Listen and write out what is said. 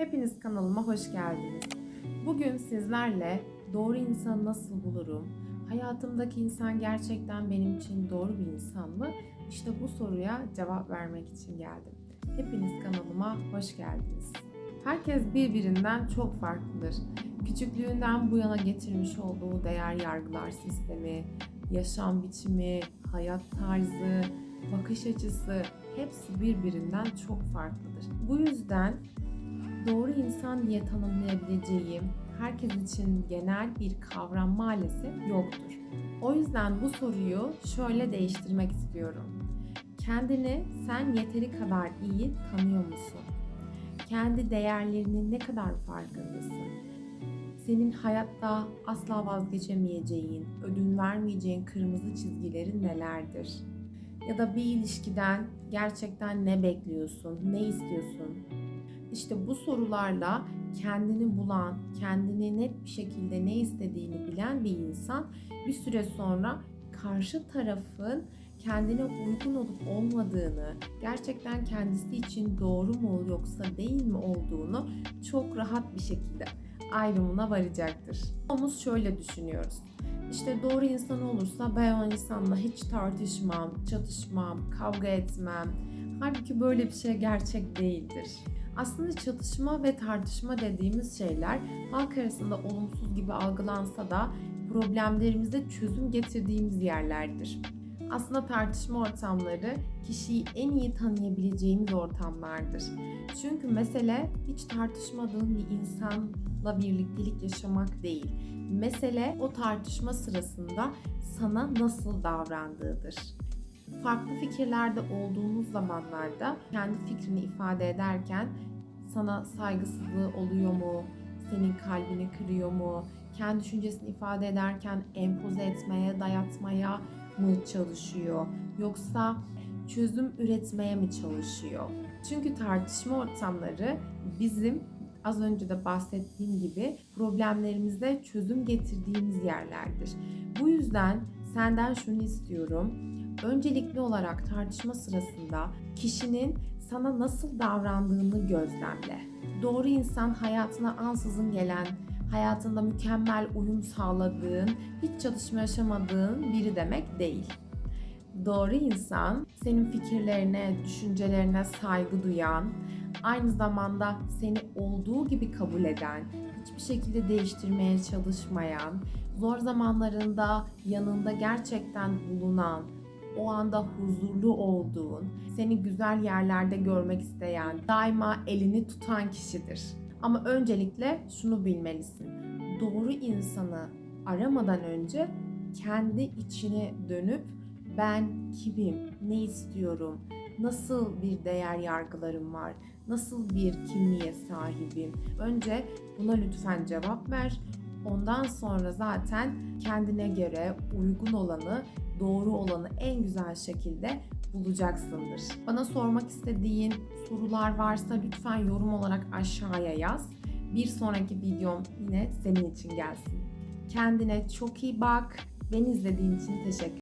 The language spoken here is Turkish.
Hepiniz kanalıma hoş geldiniz. Bugün sizlerle doğru insanı nasıl bulurum? Hayatımdaki insan gerçekten benim için doğru bir insan mı? İşte bu soruya cevap vermek için geldim. Hepiniz kanalıma hoş geldiniz. Herkes birbirinden çok farklıdır. Küçüklüğünden bu yana getirmiş olduğu değer yargılar sistemi, yaşam biçimi, hayat tarzı, bakış açısı hepsi birbirinden çok farklıdır. Bu yüzden doğru insan diye tanımlayabileceğim herkes için genel bir kavram maalesef yoktur. O yüzden bu soruyu şöyle değiştirmek istiyorum. Kendini sen yeteri kadar iyi tanıyor musun? Kendi değerlerinin ne kadar farkındasın? Senin hayatta asla vazgeçemeyeceğin, ödün vermeyeceğin kırmızı çizgilerin nelerdir? Ya da bir ilişkiden gerçekten ne bekliyorsun, ne istiyorsun? İşte bu sorularla kendini bulan, kendini net bir şekilde ne istediğini bilen bir insan bir süre sonra karşı tarafın kendine uygun olup olmadığını, gerçekten kendisi için doğru mu yoksa değil mi olduğunu çok rahat bir şekilde ayrımına varacaktır. Omuz şöyle düşünüyoruz. İşte doğru insan olursa ben o insanla hiç tartışmam, çatışmam, kavga etmem. Halbuki böyle bir şey gerçek değildir. Aslında çatışma ve tartışma dediğimiz şeyler halk arasında olumsuz gibi algılansa da problemlerimize çözüm getirdiğimiz yerlerdir. Aslında tartışma ortamları kişiyi en iyi tanıyabileceğimiz ortamlardır. Çünkü mesele hiç tartışmadığın bir insanla birliktelik yaşamak değil. Mesele o tartışma sırasında sana nasıl davrandığıdır. Farklı fikirlerde olduğunuz zamanlarda kendi fikrini ifade ederken sana saygısızlığı oluyor mu? Senin kalbini kırıyor mu? Kendi düşüncesini ifade ederken empoze etmeye, dayatmaya mı çalışıyor? Yoksa çözüm üretmeye mi çalışıyor? Çünkü tartışma ortamları bizim az önce de bahsettiğim gibi problemlerimize çözüm getirdiğimiz yerlerdir. Bu yüzden senden şunu istiyorum. Öncelikli olarak tartışma sırasında kişinin sana nasıl davrandığını gözlemle. Doğru insan hayatına ansızın gelen, hayatında mükemmel uyum sağladığın, hiç çatışma yaşamadığın biri demek değil. Doğru insan senin fikirlerine, düşüncelerine saygı duyan, aynı zamanda seni olduğu gibi kabul eden, hiçbir şekilde değiştirmeye çalışmayan, zor zamanlarında yanında gerçekten bulunan, o anda huzurlu olduğun, seni güzel yerlerde görmek isteyen, daima elini tutan kişidir. Ama öncelikle şunu bilmelisin. Doğru insanı aramadan önce kendi içine dönüp ben kimim, ne istiyorum, nasıl bir değer yargılarım var, nasıl bir kimliğe sahibim? Önce buna lütfen cevap ver. Ondan sonra zaten kendine göre uygun olanı, doğru olanı en güzel şekilde bulacaksındır. Bana sormak istediğin sorular varsa lütfen yorum olarak aşağıya yaz. Bir sonraki videom yine senin için gelsin. Kendine çok iyi bak. Beni izlediğin için teşekkür